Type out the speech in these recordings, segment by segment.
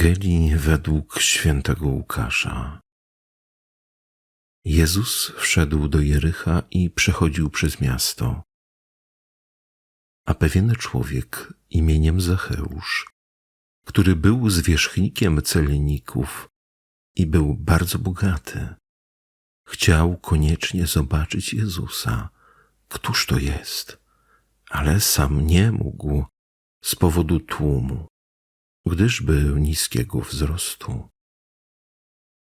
Ewangelii według świętego Łukasza. Jezus wszedł do Jericha i przechodził przez miasto. A pewien człowiek imieniem Zacheusz, który był zwierzchnikiem celników i był bardzo bogaty, chciał koniecznie zobaczyć Jezusa. Któż to jest? Ale sam nie mógł z powodu tłumu gdyż był niskiego wzrostu.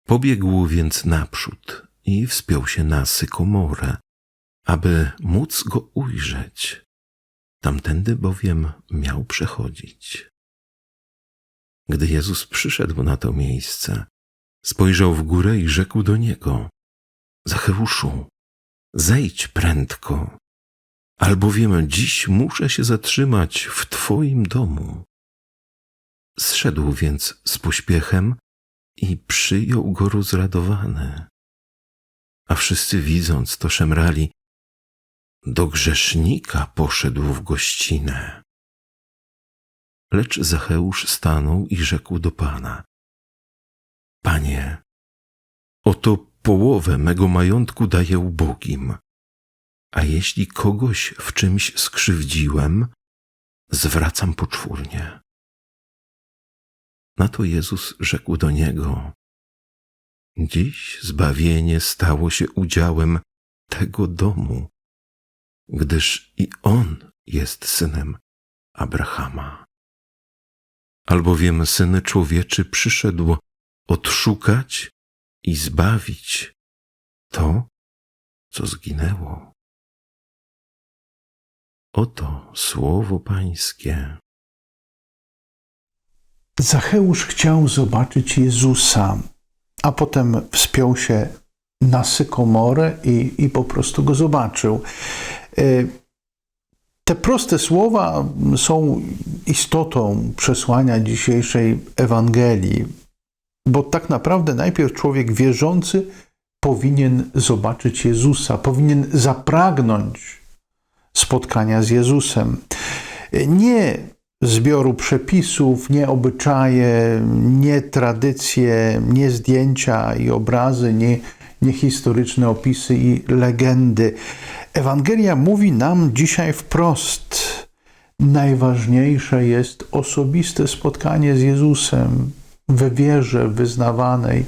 Pobiegł więc naprzód i wspiął się na sykomorę, aby móc go ujrzeć. Tamtędy bowiem miał przechodzić. Gdy Jezus przyszedł na to miejsce, spojrzał w górę i rzekł do niego: Zacheuszu, zejdź prędko, albowiem dziś muszę się zatrzymać w Twoim domu. Zszedł więc z pośpiechem i przyjął go rozradowany. A wszyscy widząc to szemrali, do grzesznika poszedł w gościnę. Lecz Zacheusz stanął i rzekł do Pana: Panie, oto połowę mego majątku daję ubogim, a jeśli kogoś w czymś skrzywdziłem, zwracam poczwórnie. Na to Jezus rzekł do niego: Dziś zbawienie stało się udziałem tego domu, gdyż i on jest synem Abrahama. Albowiem syn człowieczy przyszedł odszukać i zbawić to, co zginęło. Oto słowo Pańskie. Zacheusz chciał zobaczyć Jezusa, a potem wspiął się na sykomorę i, i po prostu go zobaczył. E, te proste słowa są istotą przesłania dzisiejszej Ewangelii, bo tak naprawdę najpierw człowiek wierzący powinien zobaczyć Jezusa, powinien zapragnąć spotkania z Jezusem. Nie zbioru przepisów, nie obyczaje, nie tradycje, nie zdjęcia i obrazy, nie, nie historyczne opisy i legendy. Ewangelia mówi nam dzisiaj wprost: najważniejsze jest osobiste spotkanie z Jezusem we wierze wyznawanej.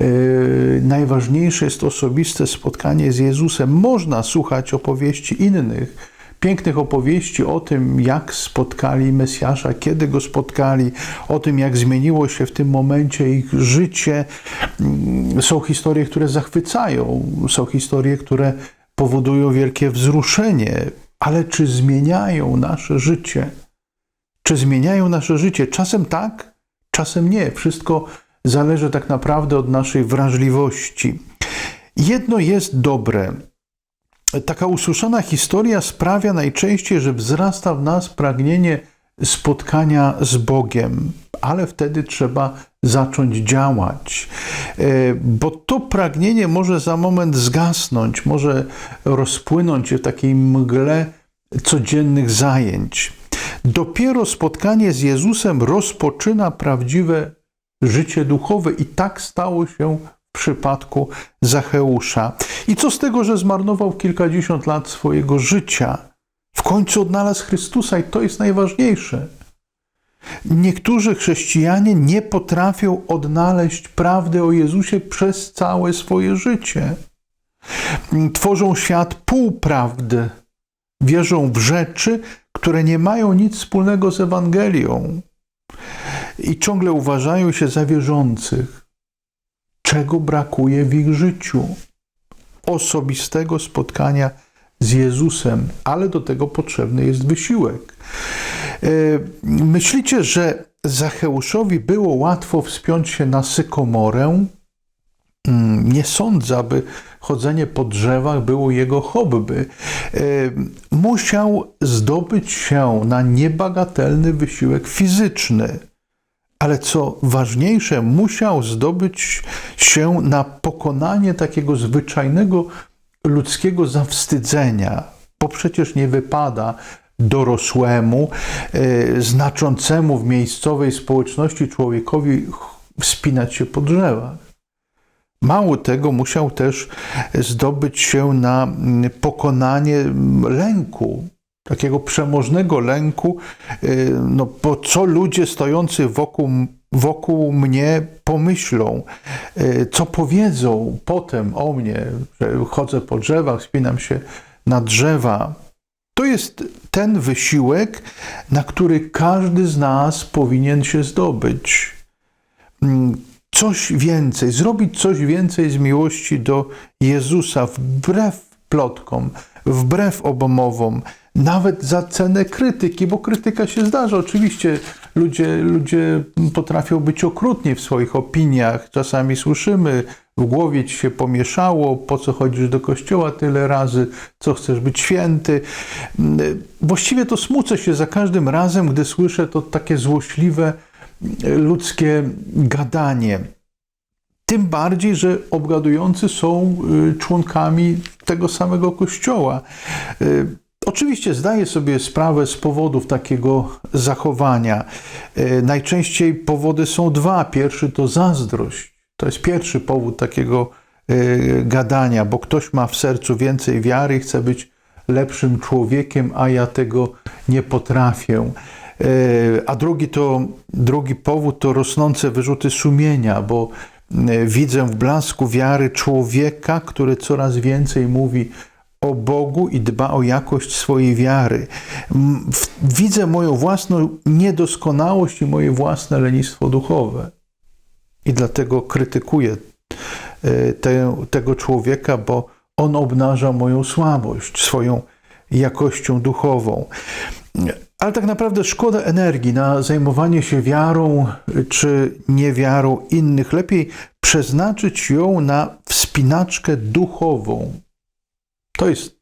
Yy, najważniejsze jest osobiste spotkanie z Jezusem. Można słuchać opowieści innych, pięknych opowieści o tym, jak spotkali Mesjasza, kiedy go spotkali, o tym, jak zmieniło się w tym momencie ich życie. Mm, są historie, które zachwycają, są historie, które powodują wielkie wzruszenie, ale czy zmieniają nasze życie? Czy zmieniają nasze życie? Czasem tak, czasem nie. Wszystko zależy tak naprawdę od naszej wrażliwości. Jedno jest dobre taka usłyszana historia sprawia najczęściej, że wzrasta w nas pragnienie spotkania z Bogiem, ale wtedy trzeba zacząć działać, e, bo to pragnienie może za moment zgasnąć, może rozpłynąć w takiej mgle codziennych zajęć. Dopiero spotkanie z Jezusem rozpoczyna prawdziwe życie duchowe i tak stało się przypadku Zacheusza. I co z tego, że zmarnował kilkadziesiąt lat swojego życia? W końcu odnalazł Chrystusa i to jest najważniejsze. Niektórzy chrześcijanie nie potrafią odnaleźć prawdy o Jezusie przez całe swoje życie. Tworzą świat półprawdy, wierzą w rzeczy, które nie mają nic wspólnego z Ewangelią i ciągle uważają się za wierzących czego brakuje w ich życiu. Osobistego spotkania z Jezusem, ale do tego potrzebny jest wysiłek. E, myślicie, że Zacheuszowi było łatwo wspiąć się na sykomorę? Mm, nie sądzę, aby chodzenie po drzewach było jego hobby. E, musiał zdobyć się na niebagatelny wysiłek fizyczny ale co ważniejsze, musiał zdobyć się na pokonanie takiego zwyczajnego ludzkiego zawstydzenia, bo przecież nie wypada dorosłemu, e, znaczącemu w miejscowej społeczności człowiekowi wspinać się po drzewach. Mało tego, musiał też zdobyć się na mm, pokonanie mm, lęku, takiego przemożnego lęku, y, no bo co ludzie stojący wokół, wokół mnie pomyślą, y, co powiedzą potem o mnie, że chodzę po drzewach, spinam się na drzewa. To jest ten wysiłek, na który każdy z nas powinien się zdobyć. Mm, Coś więcej, zrobić coś więcej z miłości do Jezusa, wbrew plotkom, wbrew obomowom, nawet za cenę krytyki, bo krytyka się zdarza. Oczywiście ludzie, ludzie potrafią być okrutni w swoich opiniach. Czasami słyszymy, w głowie ci się pomieszało, po co chodzisz do kościoła tyle razy, co chcesz być święty. Właściwie to smucę się za każdym razem, gdy słyszę to takie złośliwe ludzkie gadanie. Tym bardziej, że obgadujący są y, członkami tego samego kościoła. Oczywiście zdaję sobie sprawę z powodów takiego zachowania. Y, Najczęściej powody są dwa. Pierwszy to zazdrość. To jest pierwszy powód takiego y, gadania, bo ktoś ma w sercu więcej wiary, chce być lepszym człowiekiem, a ja tego nie potrafię. Y, A drugi, to, drugi powód to rosnące wyrzuty sumienia, bo widzę w blasku wiary człowieka, który coraz więcej mówi o Bogu i dba o jakość swojej wiary. Widzę moją własną niedoskonałość i moje własne lenistwo duchowe. I dlatego krytykuję e, te, tego człowieka, bo on obnaża moją słabość, swoją jakością duchową. Ale tak naprawdę szkoda energii na zajmowanie się wiarą czy niewiarą innych. Lepiej przeznaczyć ją na wspinaczkę duchową. To jest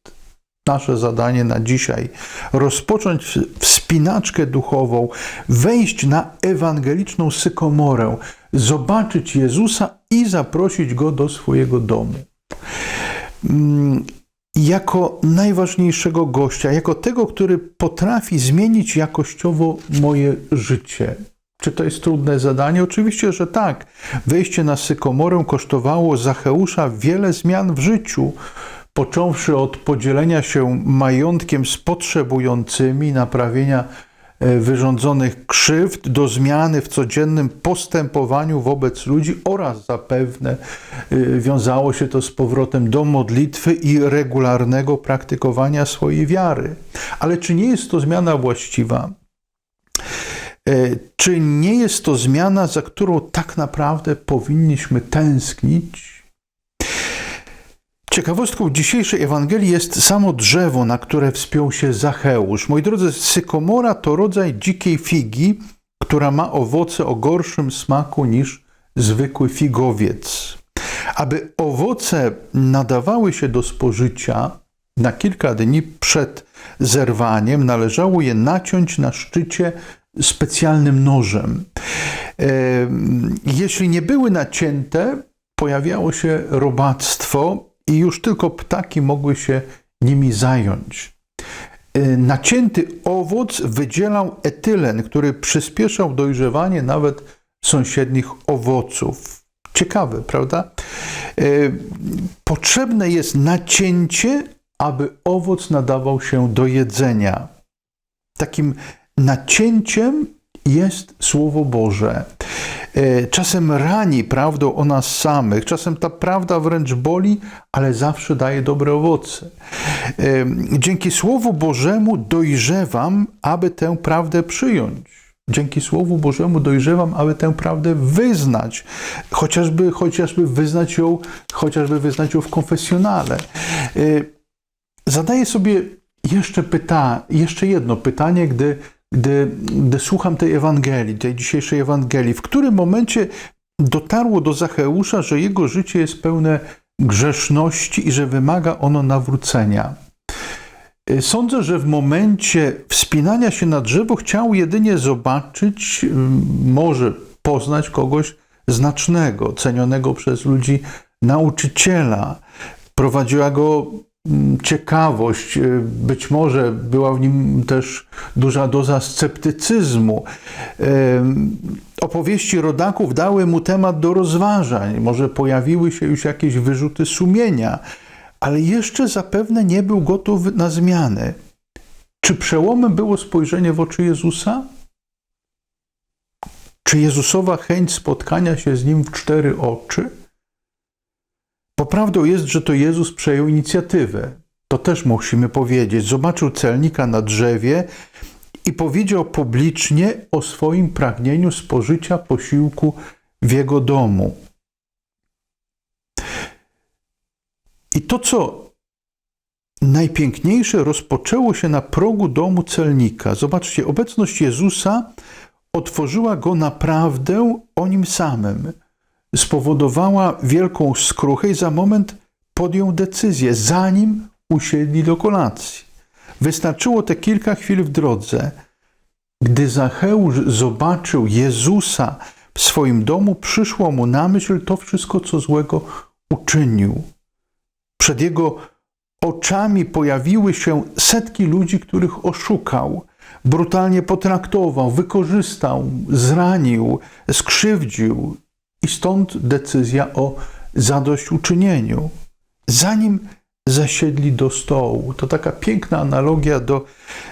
nasze zadanie na dzisiaj. Rozpocząć wspinaczkę duchową, wejść na ewangeliczną sykomorę, zobaczyć Jezusa i zaprosić go do swojego domu. Mm, Jako najważniejszego gościa, jako tego, który potrafi zmienić jakościowo moje życie. Czy to jest trudne zadanie? Oczywiście, że tak. Wejście na sykomorę kosztowało Zacheusza wiele zmian w życiu począwszy od podzielenia się majątkiem z potrzebującymi, naprawienia e, wyrządzonych krzywd, do zmiany w codziennym postępowaniu wobec ludzi oraz zapewne e, wiązało się to z powrotem do modlitwy i regularnego praktykowania swojej wiary. Ale czy nie jest to zmiana właściwa? E, Czy nie jest to zmiana, za którą tak naprawdę powinniśmy tęsknić? Ciekawostką dzisiejszej Ewangelii jest samo drzewo, na które wspiął się Zacheusz. Moi drodzy, sykomora to rodzaj dzikiej figi, która ma owoce o gorszym smaku niż zwykły figowiec. Aby owoce nadawały się do spożycia, na kilka dni przed zerwaniem należało je naciąć na szczycie specjalnym nożem. Jeśli nie były nacięte, pojawiało się robactwo i już tylko ptaki mogły się nimi zająć. Y, Nacięty owoc wydzielał etylen, który przyspieszał dojrzewanie nawet sąsiednich owoców. Ciekawe, prawda? Y, Potrzebne jest nacięcie, aby owoc nadawał się do jedzenia. Takim nacięciem jest Słowo Boże. E, Czasem rani prawdą o nas samych, czasem ta prawda wręcz boli, ale zawsze daje dobre owoce. E, Dzięki Słowu Bożemu dojrzewam, aby tę prawdę przyjąć. Dzięki Słowu Bożemu dojrzewam, aby tę prawdę wyznać, chociażby, chociażby wyznać ją, chociażby wyznać ją w konfesjonale. E, Zadaję sobie jeszcze pyta, jeszcze jedno pytanie, gdy, gdy, gdy słucham tej Ewangelii, tej dzisiejszej Ewangelii. W którym momencie dotarło do Zacheusza, że jego życie jest pełne grzeszności i że wymaga ono nawrócenia? Y, Sądzę, że w momencie wspinania się na drzewo chciał jedynie zobaczyć, ym, może poznać kogoś znacznego, cenionego przez ludzi nauczyciela. Prowadziła go ciekawość, y, być może była w nim też duża doza sceptycyzmu. Opowieści rodaków dały mu temat do rozważań, może pojawiły się już jakieś wyrzuty sumienia, ale jeszcze zapewne nie był gotów na zmiany. Czy przełomem było spojrzenie w oczy Jezusa? Czy Jezusowa chęć spotkania się z nim w cztery oczy? Poprawdą jest, że to Jezus przejął inicjatywę. To też musimy powiedzieć. Zobaczył celnika na drzewie i powiedział publicznie o swoim pragnieniu spożycia posiłku w jego domu. I to, co najpiękniejsze, rozpoczęło się na progu domu celnika. Zobaczcie, obecność Jezusa otworzyła go naprawdę o nim samym. Spowodowała wielką skruchę i za moment podjął decyzję, zanim usiedli do kolacji. Wystarczyło te kilka chwil w drodze. Gdy Zacheusz zobaczył Jezusa w swoim domu, przyszło mu na myśl to wszystko, co złego uczynił. Przed jego oczami pojawiły się setki ludzi, których oszukał, brutalnie potraktował, wykorzystał, zranił, skrzywdził. I stąd decyzja o zadośćuczynieniu. Zanim zasiedli do stołu, to taka piękna analogia do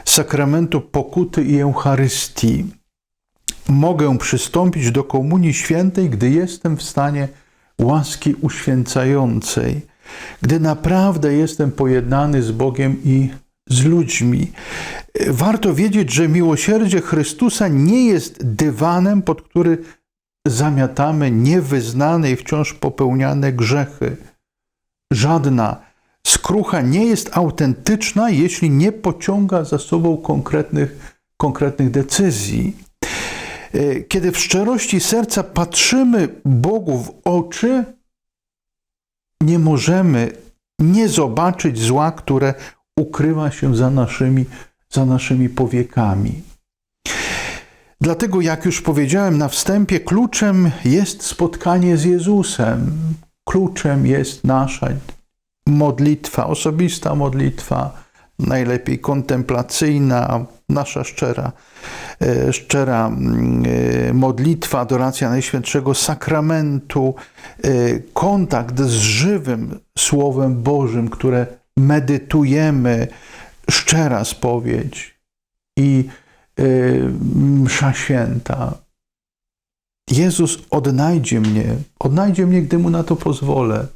sakramentu pokuty i Eucharystii. Mogę przystąpić do Komunii Świętej, gdy jestem w stanie łaski uświęcającej, gdy naprawdę jestem pojednany z Bogiem i z ludźmi. Warto wiedzieć, że miłosierdzie Chrystusa nie jest dywanem, pod który zamiatamy niewyznane i wciąż popełniane grzechy. Żadna skrucha nie jest autentyczna, jeśli nie pociąga za sobą konkretnych, konkretnych decyzji. Kiedy w szczerości serca patrzymy Bogu w oczy, nie możemy nie zobaczyć zła, które ukrywa się za naszymi, za naszymi powiekami. Dlatego, jak już powiedziałem na wstępie, kluczem jest spotkanie z Jezusem. Kluczem jest nasza modlitwa, osobista modlitwa, najlepiej kontemplacyjna, nasza szczera, e, szczera e, modlitwa, adoracja Najświętszego Sakramentu, e, kontakt z żywym Słowem Bożym, które medytujemy, szczera spowiedź i msza święta. Jezus odnajdzie mnie, odnajdzie mnie, gdy mu na to pozwolę.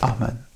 Amen.